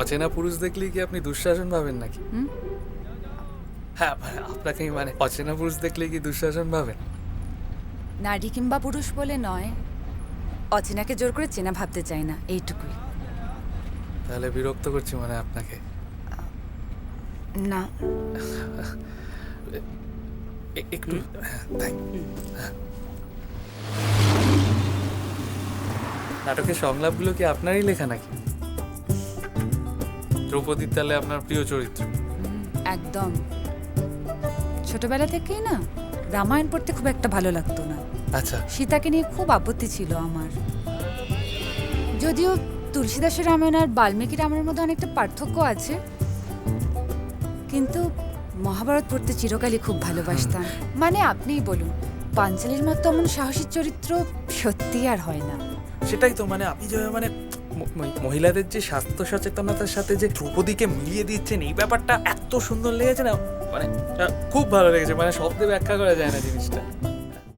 অচেনা পুরুষ দেখলেই কি আপনি দুঃশাসন ভাবেন নাকি? হ্যাঁ আপনাকে মানে অচেনা পুরুষ দেখলে কি দুঃশাসন ভাবেন নারী কিংবা পুরুষ বলে নয়। অচেনাকে জোর করে চেনা ভাবতে চাই না এইটুকুই। তাহলে বিরক্ত করছি মানে আপনাকে। না। একটু হ্যাঁ, হ্যাঁ। নাটকের সংলাপগুলো কি আপনারই লেখা নাকি? দ্রৌপদীর তাহলে আপনার প্রিয় চরিত্র। একদম। ছোটবেলা থেকেই না রামায়ণ পড়তে খুব একটা ভালো লাগতো না। আচ্ছা। সীতাকে নিয়ে খুব আপত্তি ছিল আমার। যদিও তুলসীদাসের রামায়ণ আর বাল্মীকি রামায়ণের মধ্যে অনেকটা পার্থক্য আছে কিন্তু মহাভারত পড়তে চিরকালই খুব ভালোবাসতাম। মানে আপনিই বলুন পাঞ্চালির মতো এমন সাহসী চরিত্র সত্যি আর হয় না। সেটাই তো মানে আপনি যে মানে মহিলাদের যে স্বাস্থ্য সচেতনতার সাথে যে দ্রৌপদীকে মিলিয়ে দিচ্ছেন, এই ব্যাপারটা এত সুন্দর লেগেছে না? মানে খুব ভালো লেগেছে। মানে শব্দে ব্যাখ্যা করা যায় না জিনিসটা।